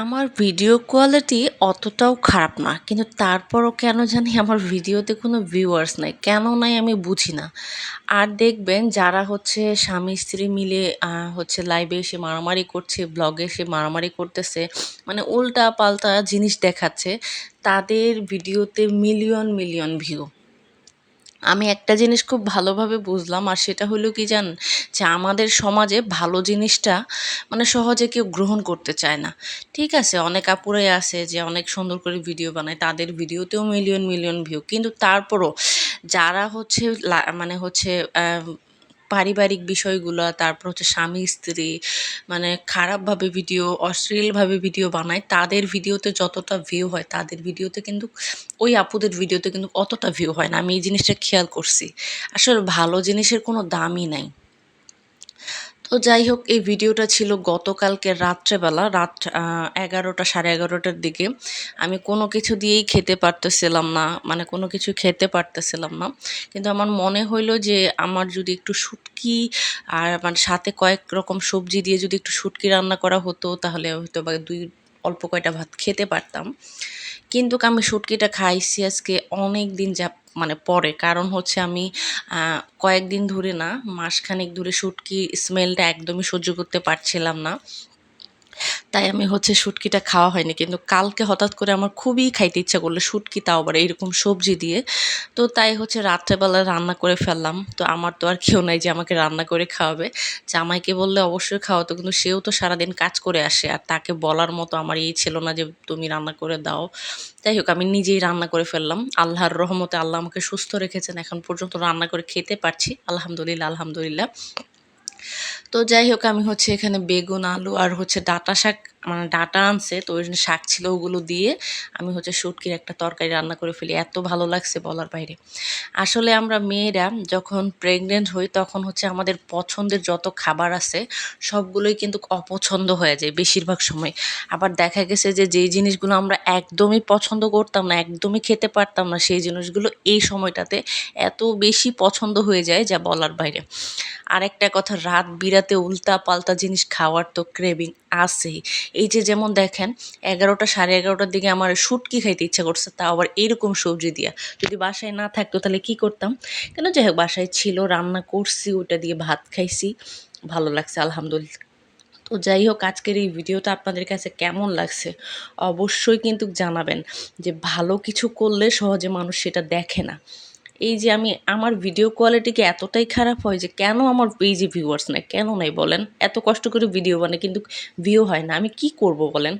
আমার video quality অতটাও খারাপ না। কিন্তু তারপরও কেন জানি আমার ভিডিওতে কোনো ভিউয়ার্স নাই? কেন নাই আমি বুঝি না। আর দেখবেন যারা হচ্ছে স্বামী, স্ত্রী মিলে হচ্ছে লাইভে এসে মারামারি করছে ব্লগে এসে মারামারি করতেছে মানে উল্টা পাল্টা জিনিস দেখাচ্ছে, তাদের ভিডিওতে মিলিয়ন মিলিয়ন ভিউ আমি একটা জিনিস খুব ভালোভাবে বুঝলাম, আর সেটা হলো কি জান, যে আমাদের সমাজে ভালো জিনিসটা মানে সহজে কেউ গ্রহণ করতে চায় না। ঠিক আছে, অনেক আপুরাই আছে যে অনেক সুন্দর করে ভিডিও বানায়, তাদের ভিডিওতেও মিলিয়ন মিলিয়ন ভিউ কিন্তু তারপরও যারা হচ্ছে মানে হচ্ছে পারিবারিক বিষয়গুলো, তারপর হচ্ছে স্বামী, স্ত্রী মানে খারাপভাবে ভিডিও অশ্লীলভাবে ভিডিও বানায়, তাদের ভিডিওতে যতটা ভিউ হয়, তাদের ভিডিওতে কিন্তু, ওই আপুদের ভিডিওতে কিন্তু অতটা ভিউ হয় না। আমি এই জিনিসটা খেয়াল করছি। আসলে ভালো জিনিসের কোনো দামই নাই। তো যাই হোক, এই ভিডিওটা ছিল গতকালকে রাত্রেবেলা, রাত এগারোটা, সাড়ে এগারোটার দিকে। আমি কোনো কিছু দিয়েই খেতে পারতেছিলাম না মানে কোনো কিছু খেতে পারতেছিলাম না। কিন্তু আমার মনে হইল যে আমার যদি একটু শুটকি আর মানে সাথে কয়েক রকম সবজি দিয়ে যদি একটু শুটকি রান্না করা হতো, তাহলে হয়তো বা দুই, অল্প কয়টা ভাত খেতে পারতাম। কিন্তু আমি শুটকিটা খাইছি আজকে অনেক দিন যা মানে পরে। কারণ হচ্ছে আমি কয়েকদিন ধরে না, মাসখানেক ধরে শুটকি স্মেলটা একদমই সহ্য করতে পারছিলাম না। তাই আমি হচ্ছে শুটকিটা খাওয়া হয়নি। কিন্তু কালকে হঠাৎ করে আমার খুবই খাইতে ইচ্ছা করল, শুটকি তাও আবার এইরকম সবজি দিয়ে। তো তাই হচ্ছে রাত্রেবেলা রান্না করে ফেললাম। তো আমার তো আর কেউ নাই যে আমাকে রান্না করে খাওয়াবে। জামাইকে বললে অবশ্যই খাওয়াতো, কিন্তু সেও তো সারাদিন কাজ করে আসে। আর তাকে বলার মতো আমার এই ছিল না যে তুমি রান্না করে দাও। যাই হোক, আমি নিজেই রান্না করে ফেললাম। আল্লাহর রহমতে আল্লাহ আমাকে সুস্থ রেখেছেন। এখন পর্যন্ত রান্না করে খেতে পারছি। আলহামদুলিল্লাহ আলহামদুলিল্লাহ। তো যাই হোক আমি হচ্ছে এখানে বেগুন আলু আর হচ্ছে ডাঁটা শাক মানে ডাঁটা আনছে, তো ওই জন্য শাক ছিল ওগুলো দিয়ে আমি হচ্ছে শুটকির একটা তরকারি রান্না করে ফেলি। এত ভালো লাগছে বলার বাইরে। আসলে আমরা মেয়েরা যখন প্রেগনেন্ট হই, তখন হচ্ছে আমাদের পছন্দের যত খাবার আছে, সবগুলোই কিন্তু অপছন্দ হয়ে যায় বেশিরভাগ সময়। আবার দেখা গেছে যে, যেই জিনিসগুলো আমরা একদমই পছন্দ করতাম না, একদমই খেতে পারতাম না, সেই জিনিসগুলো এই সময়টাতে এত বেশি পছন্দ হয়ে যায় যা বলার বাইরে। আরেকটা কথা, রাত বিরাতে উল্টা পাল্টা জিনিস খাওয়ার তো ক্রেভিং আছেই। এই যে যেমন দেখেন, এগারোটা সাড়ে এগারোটার দিকে আমার শুটকি খাইতে ইচ্ছা করছে, তাও আবার এরকম সবজি দিয়া। যদি বাসায় না থাকতো তাহলে কি করতাম? কেন যাই হোক, বাসায় ছিল, রান্না করছি ওটা দিয়ে ভাত খাইছি, ভালো লাগছে, আলহামদুলিল্লাহ। তো যাই হোক, আজকের এই ভিডিওটা আপনাদের কাছে কেমন লাগছে অবশ্যই কিন্তু জানাবেন যে ভালো কিছু করলে সহজে মানুষ সেটা দেখে না। এই যে আমি, আমার ভিডিও কোয়ালিটিকে এতটাই খারাপ হয় যে কেন আমার এই যে ভিউয়ার্স নাই? কেন নাই বলেন? এত কষ্ট করে ভিডিও বানাই কিন্তু ভিউ হয় না। আমি কি করব বলেন?